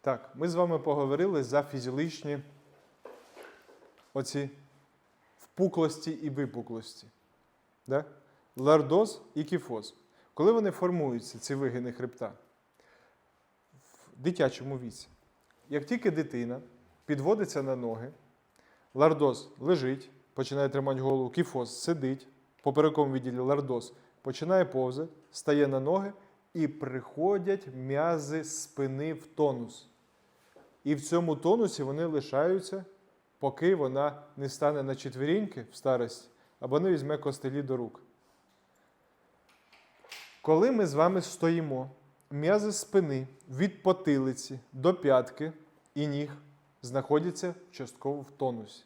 Так, ми з вами поговорили за фізіологічні оці впуклості і випуклості. Да? Лордоз і кіфоз. Коли вони формуються, ці вигини хребта в дитячому віці, як тільки дитина підводиться на ноги, лордоз лежить, починає тримати голову, кіфоз сидить, поперековому відділі лордоз починає повзати, стає на ноги і приходять м'язи спини в тонус. І в цьому тонусі вони лишаються, поки вона не стане на четвіріньки в старості, або не візьме костелі до рук. Коли ми з вами стоїмо, м'язи спини від потилиці до п'ятки і ніг знаходяться частково в тонусі.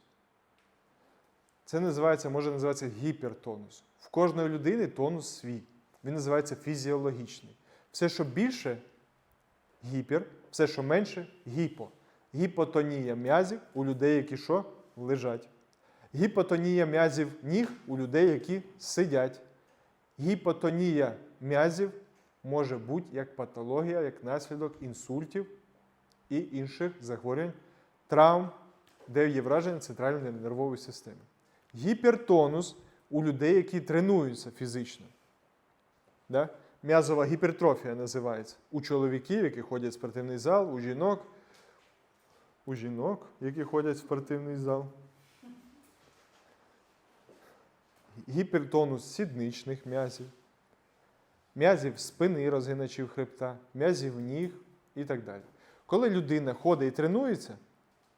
Це називається, може називатися гіпертонус. В кожної людини тонус свій. Він називається фізіологічний. Все, що більше гіпер, все, що менше гіпо. Гіпотонія м'язів у людей, які що? Лежать. Гіпотонія м'язів ніг у людей, які сидять. Гіпотонія м'язів може бути як патологія, як наслідок інсультів і інших захворювань, травм, де є враження центральної нервової системи. Гіпертонус у людей, які тренуються фізично. Да? М'язова гіпертрофія називається. У чоловіків, які ходять в спортивний зал, у жінок, у жінок, які ходять в спортивний зал. Гіпертонус сідничних м'язів, м'язів спини, розгиначів хребта, м'язів ніг і так далі. Коли людина ходить і тренується,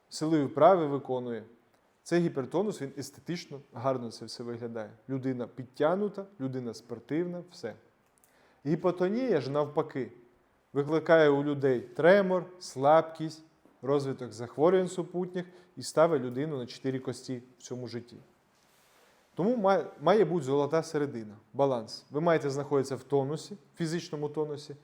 силові вправи виконує, цей гіпертонус він естетично гарно це все виглядає. Людина підтягнута, людина спортивна, все. Гіпотонія ж навпаки викликає у людей тремор, слабкість, розвиток захворювань супутніх і ставить людину на чотири кості в цьому житті. Тому має, бути золота середина, баланс. Ви маєте знаходитися в тонусі, в фізичному тонусі,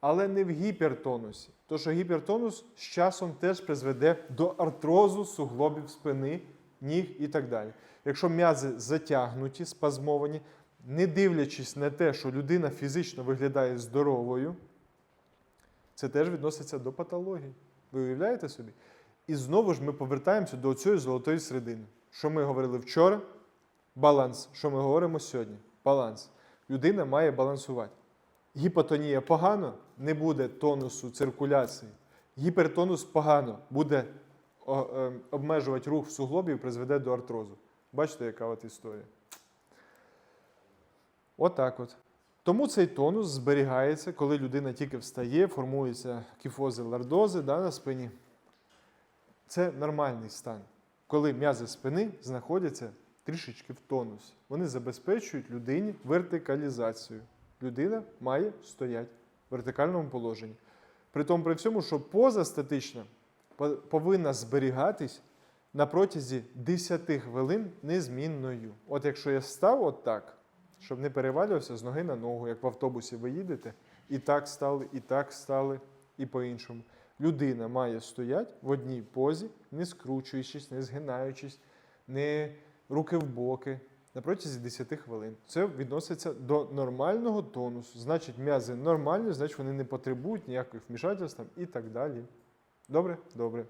але не в гіпертонусі. Тому що гіпертонус з часом теж призведе до артрозу суглобів спини, ніг і так далі. Якщо м'язи затягнуті, спазмовані, не дивлячись на те, що людина фізично виглядає здоровою, це теж відноситься до патології. Ви уявляєте собі? І знову ж ми повертаємося до цієї золотої середини. Що ми говорили вчора? Баланс. Що ми говоримо сьогодні? Баланс. Людина має балансувати. Гіпотонія погано, не буде тонусу циркуляції. Гіпертонус погано, буде е, обмежувати рух в суглобі і призведе до артрозу. Бачите, яка от історія? Отак от. Тому цей тонус зберігається, коли людина тільки встає, формуються кіфози, лордози да, на спині. Це нормальний стан, коли м'язи спини знаходяться трішечки в тонусі. Вони забезпечують людині вертикалізацію. Людина має стояти в вертикальному положенні. При тому при всьому, що поза статична повинна зберігатись на протязі 10 хвилин незмінною. От якщо я став от так, щоб не перевалювався з ноги на ногу, як в автобусі ви їдете, і так стали, і так стали, і по-іншому. Людина має стояти в одній позі, не скручуючись, не згинаючись, не руки в боки на протязі 10 хвилин. Це відноситься до нормального тонусу. Значить, м'язи нормальні, значить вони не потребують ніяких вмішательств і так далі. Добре? Добре.